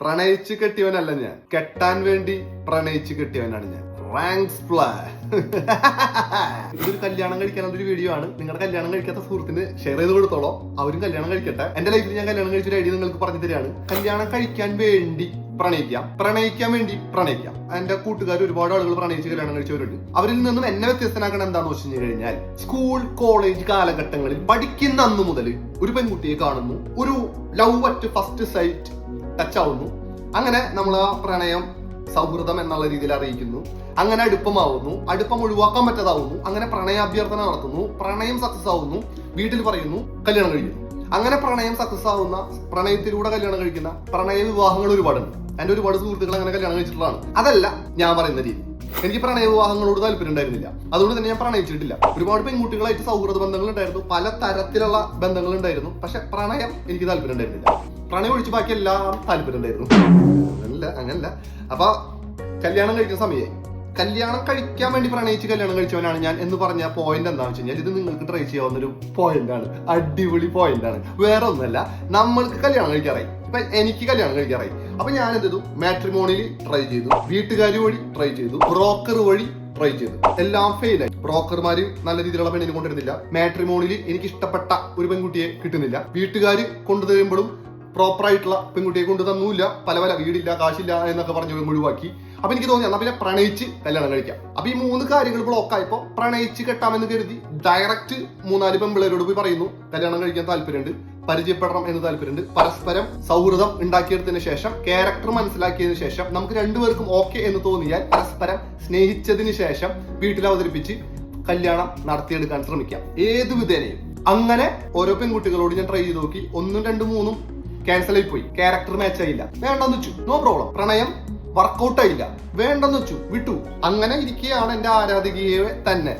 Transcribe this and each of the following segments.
പ്രണയിച്ച് കെട്ടിയവനല്ല ഞാൻ. കെട്ടാൻ വേണ്ടി പ്രണയിച്ചു കെട്ടിയവനാണ് ഞാൻ. റാങ്ക്സ് ഇതൊരു കല്യാണം കഴിക്കാൻ ഒരു വീഡിയോ ആണ്. നിങ്ങളുടെ കല്യാണം കഴിക്കാത്ത സുഹൃത്തിന് ഷെയർ ചെയ്ത് കൊടുത്തോളോ. അവരും കല്യാണം കഴിക്കട്ടെ. എന്റെ ലൈഫിൽ ഞാൻ കല്യാണം കഴിച്ച ഒരു ഐഡിയ നിങ്ങൾക്ക് പറഞ്ഞു തരികയാണ്. കല്യാണം കഴിക്കാൻ വേണ്ടി പ്രണയിക്കാം. പ്രണയിക്കാൻ വേണ്ടി പ്രണയിക്കാം. എന്റെ കൂട്ടുകാർ ഒരുപാട് ആളുകൾ പ്രണയിച്ച് കല്യാണം കഴിച്ചവരുണ്ട്. അവരിൽ നിന്നും എന്നെ വ്യത്യസ്തനാക്കണം എന്താണെന്ന് വെച്ച് കഴിഞ്ഞാൽ സ്കൂൾ കോളേജ് കാലഘട്ടങ്ങളിൽ പഠിക്കുന്ന അന്ന് മുതൽ ഒരു പെൺകുട്ടിയെ കാണുന്നു. ഒരു love at first sight touch ആവുന്നു. അങ്ങനെ നമ്മൾ ആ പ്രണയം സൗഹൃദം എന്നുള്ള രീതിയിൽ അറിയിക്കുന്നു. അങ്ങനെ അടുപ്പമാവുന്നു. അടുപ്പം ഒഴിവാക്കാൻ പറ്റാതാവുന്നു. അങ്ങനെ പ്രണയാഭ്യർത്ഥന നടത്തുന്നു. പ്രണയം സക്സസ് ആവുന്നു. വീട്ടിൽ പറയുന്നു കല്യാണം കഴിക്കുന്നു അങ്ങനെ പ്രണയം സക്സസ് ആവുന്ന പ്രണയത്തിലൂടെ കല്യാണം കഴിക്കുന്ന പ്രണയ വിവാഹങ്ങൾ ഒരുപാടുണ്ട്. എന്റെ ഒരുപാട് സുഹൃത്തുക്കൾ അങ്ങനെ കല്യാണം കഴിച്ചിട്ടുള്ളതാണ്. അതല്ല ഞാൻ പറയുന്ന രീതി. എനിക്ക് പ്രണയ വിവാഹങ്ങളോട് താല്പര്യം ഉണ്ടായിരുന്നില്ല. അതുകൊണ്ട് തന്നെ ഞാൻ പ്രണയിച്ചിട്ടില്ല. ഒരുപാട് പെൺകുട്ടികളായിട്ട് സൗഹൃദ ബന്ധങ്ങൾ ഉണ്ടായിരുന്നു. പല തരത്തിലുള്ള ബന്ധങ്ങൾ ഉണ്ടായിരുന്നു. പക്ഷെ പ്രണയം എനിക്ക് താല്പര്യം ഉണ്ടായിരുന്നില്ല. പ്രണയം ഒഴിച്ച് ബാക്കി എല്ലാം താല്പര്യം ഉണ്ടായിരുന്നു. അങ്ങനല്ല അങ്ങനല്ല. അപ്പൊ കല്യാണം കഴിക്കുന്ന സമയമായി കല്യാണം കഴിക്കാൻ വേണ്ടി പ്രണയിച്ച് കല്യാണം കഴിച്ചവനാണ് ഞാൻ എന്ന് പറഞ്ഞ പോയിന്റ് എന്താണെന്ന് വെച്ച് കഴിഞ്ഞാൽ ഇത് നിങ്ങൾക്ക് ട്രൈ ചെയ്യാവുന്ന ഒരു പോയിന്റ് ആണ്. അടിപൊളി പോയിന്റ് ആണ്. വേറെ ഒന്നല്ല നമ്മൾക്ക് കല്യാണം കഴിക്കാറായി. ഇപ്പൊ എനിക്ക് കല്യാണം കഴിക്കാറായി. അപ്പൊ ഞാൻ എന്ത് ചെയ്തു? മാട്രിമോണിയിൽ ട്രൈ ചെയ്തു. വീട്ടുകാർ വഴി ട്രൈ ചെയ്തു. ബ്രോക്കർ വഴി ട്രൈ ചെയ്തു. എല്ലാം ഫെയിൽ ആയി. ബ്രോക്കർമാര് നല്ല രീതിയിലുള്ള പെണ്ണിനെ കൊണ്ടുവരുന്നില്ല. മാട്രിമോണിയിൽ എനിക്ക് ഇഷ്ടപ്പെട്ട ഒരു പെൺകുട്ടിയെ കിട്ടുന്നില്ല. വീട്ടുകാർ കൊണ്ടുതരുമ്പോഴും പ്രോപ്പർ ആയിട്ടുള്ള പെൺകുട്ടിയെ കൊണ്ട് തന്നൂല്ല പല പല വീടില്ല കാശില്ല എന്നൊക്കെ പറഞ്ഞ് ഒഴിവാക്കി. അപ്പൊ എനിക്ക് തോന്നി എന്നാ പിന്നെ പ്രണയിച്ച് കല്യാണം കഴിക്കാം. അപ്പൊ ഈ മൂന്ന് കാര്യങ്ങൾ ബ്ലോക്ക് ആയപ്പോ പ്രണയിച്ച് കെട്ടാമെന്ന് കരുതി ഡയറക്റ്റ് മൂന്നാൽ പെമ്പിളരോട് പോയി പറയുന്നു കല്യാണം കഴിക്കാൻ താല്പര്യമുണ്ട് പരിചയപ്പെടണം എന്ന് താല്പര്യമുണ്ട്. പരസ്പരം സൗഹൃദം ഉണ്ടാക്കിയെടുത്തതിന് ശേഷം ക്യാരക്ടർ മനസ്സിലാക്കിയതിനു ശേഷം നമുക്ക് രണ്ടുപേർക്കും ഓക്കെ എന്ന് തോന്നിയാൽ പരസ്പരം സ്നേഹിച്ചതിന് ശേഷം വീട്ടിൽ അവതരിപ്പിച്ച് കല്യാണം നടത്തിയെടുക്കാൻ ശ്രമിക്കാം. ഏത് വിധേനയും. അങ്ങനെ ഓരോ പെൺകുട്ടികളോട് ഞാൻ ട്രൈ ചെയ്ത് നോക്കി. ഒന്നും രണ്ടും മൂന്നും ക്യാൻസൽ ആയി പോയി. ക്യാരക്ടർ മാച്ച് ആയില്ല. വേണ്ടെന്ന് വെച്ചു. നോ പ്രോബ്ലം പ്രണയം വർക്കൗട്ട് ആയില്ല. വേണ്ടെന്ന് വെച്ചു. വിട്ടു. അങ്ങനെ ഇരിക്കുകയാണ് എന്റെ ആരാധികയെ തന്നെ.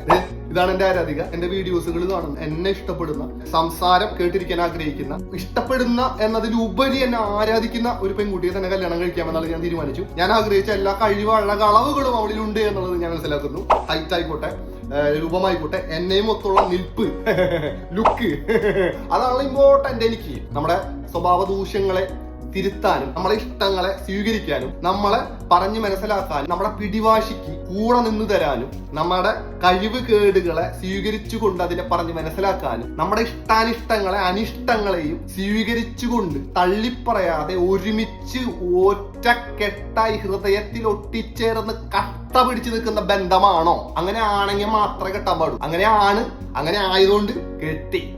ഇതാണ് എന്റെ ആരാധിക. എന്റെ വീഡിയോസുകൾ കാണുന്ന എന്നെ ഇഷ്ടപ്പെടുന്ന സംസാരം കേട്ടിരിക്കാൻ ആഗ്രഹിക്കുന്ന ഇഷ്ടപ്പെടുന്ന എന്നതിലുപരി എന്നെ ആരാധിക്കുന്ന ഒരു പെൺകുട്ടിയെ തന്നെ കല്യാണം കഴിക്കാമെന്നാണ് ഞാൻ തീരുമാനിച്ചു. ഞാൻ ആഗ്രഹിച്ച എല്ലാ കഴിവുള്ള അളവുകളും അവളിലുണ്ട് എന്നുള്ളത് ഞാൻ മനസ്സിലാക്കുന്നു. ഹൈറ്റ് ആയിക്കോട്ടെ. രൂപമായിക്കോട്ടെ. എന്നെയും ഒത്തുള്ള നിൽപ്പ് ലുക്ക്. അതാണ് ഇമ്പോർട്ടന്റ് എനിക്ക്. നമ്മുടെ സ്വഭാവ ദൂഷ്യങ്ങളെ തിരുത്താനും നമ്മളെ ഇഷ്ടങ്ങളെ സ്വീകരിക്കാനും നമ്മളെ പറഞ്ഞു മനസ്സിലാക്കാനും നമ്മുടെ പിടിവാശിക്ക് കൂടെ നിന്ന് തരാനും നമ്മുടെ കഴിവ് കേടുകളെ സ്വീകരിച്ചുകൊണ്ട് അതിനെ പറഞ്ഞു മനസ്സിലാക്കാനും നമ്മുടെ ഇഷ്ടാനിഷ്ടങ്ങളെ അനിഷ്ടങ്ങളെയും സ്വീകരിച്ചുകൊണ്ട് തള്ളിപ്പറയാതെ ഒരുമിച്ച് ഒറ്റക്കെട്ടായി ഹൃദയത്തിൽ ഒട്ടിച്ചേർന്ന് കട്ട പിടിച്ചു നിൽക്കുന്ന ബന്ധമാണോ? അങ്ങനെ ആണെങ്കിൽ മാത്രമേ കെട്ടാൻ പാടൂ അങ്ങനെ ആണ് അങ്ങനെ ആയതുകൊണ്ട് കെട്ടി.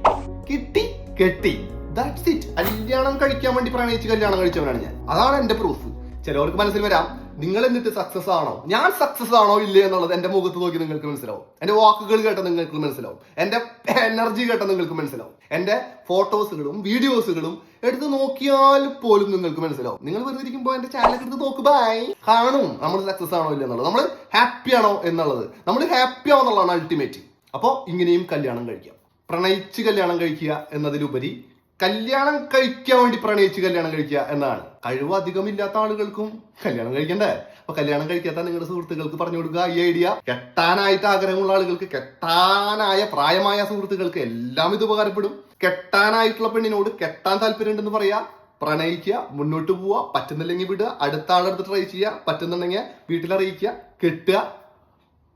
കിട്ടി കെട്ടി. ദാറ്റ്സ് ഇറ്റ് കല്യാണം കഴിക്കാൻ വേണ്ടി പ്രണയിച്ച് കല്യാണം കഴിച്ചവനാണ് ഞാൻ. അതാണ് എന്റെ പ്രൂഫ് ചിലവർക്ക് മനസ്സിൽ വരാം നിങ്ങൾ എന്നിട്ട് സക്സസ് ആണോ? ഞാൻ സക്സസ് ആണോ ഇല്ലേ എന്നുള്ളത് എന്റെ മുഖത്ത് നോക്കി നിങ്ങൾക്ക് മനസ്സിലാവും. എന്റെ വാക്കുകൾ കേട്ട നിങ്ങൾക്ക് മനസ്സിലാവും. എന്റെ എനർജി കേട്ട നിങ്ങൾക്ക് മനസ്സിലാവും. എന്റെ ഫോട്ടോസുകളും വീഡിയോസുകളും എടുത്ത് നോക്കിയാൽ പോലും നിങ്ങൾക്ക് മനസ്സിലാവും. നിങ്ങൾ വെറുതെ ഇരിക്കുമ്പോൾ എന്റെ ചാനൽ എടുത്ത് നോക്ക് ബൈ കാണും. നമ്മൾ സക്സസ് ആണോ ഇല്ല എന്നുള്ളത്. നമ്മൾ ഹാപ്പി ആണോ എന്നുള്ളത്. നമ്മൾ ഹാപ്പി ആണോ എന്നുള്ളതാണ് അൾട്ടിമേറ്റ് അപ്പോൾ ഇങ്ങനെയും കല്യാണം കഴിക്കാം. പ്രണയിച്ച് കല്യാണം കഴിക്കുക എന്നതിലുപരി കല്യാണം കഴിക്കാൻ വേണ്ടി പ്രണയിച്ച് കല്യാണം കഴിക്കുക എന്നാണ്. കഴിവ് അധികമില്ലാത്ത ആളുകൾക്കും കല്യാണം കഴിക്കണ്ടേ? അപ്പൊ കല്യാണം കഴിക്കാത്ത നിങ്ങളുടെ സുഹൃത്തുക്കൾക്ക് പറഞ്ഞു കൊടുക്കുക ഈ ഐഡിയ കെട്ടാനായിട്ട് ആഗ്രഹമുള്ള ആളുകൾക്ക് കെട്ടാനായ പ്രായമായ സുഹൃത്തുക്കൾക്ക് എല്ലാം ഇത് ഉപകാരപ്പെടും. കെട്ടാനായിട്ടുള്ള പെണ്ണിനോട് കെട്ടാൻ താല്പര്യമുണ്ടെന്ന് പറയാ. പ്രണയിക്കുക മുന്നോട്ട് പോവുക പറ്റുന്നില്ലെങ്കിൽ വിടുക അടുത്ത ആളെടുത്ത് ട്രൈ ചെയ്യുക പറ്റുന്നുണ്ടെങ്കിൽ വീട്ടിൽ അറിയിക്കുക കെട്ടുക.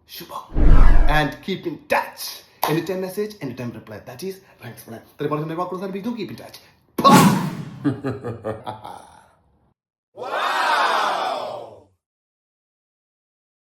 ശുഭം. And keep in touch Anytime message, anytime reply. That is thanks, man. Thanks, man. Thanks, man. Thanks, man. Thanks, man. Thanks, man.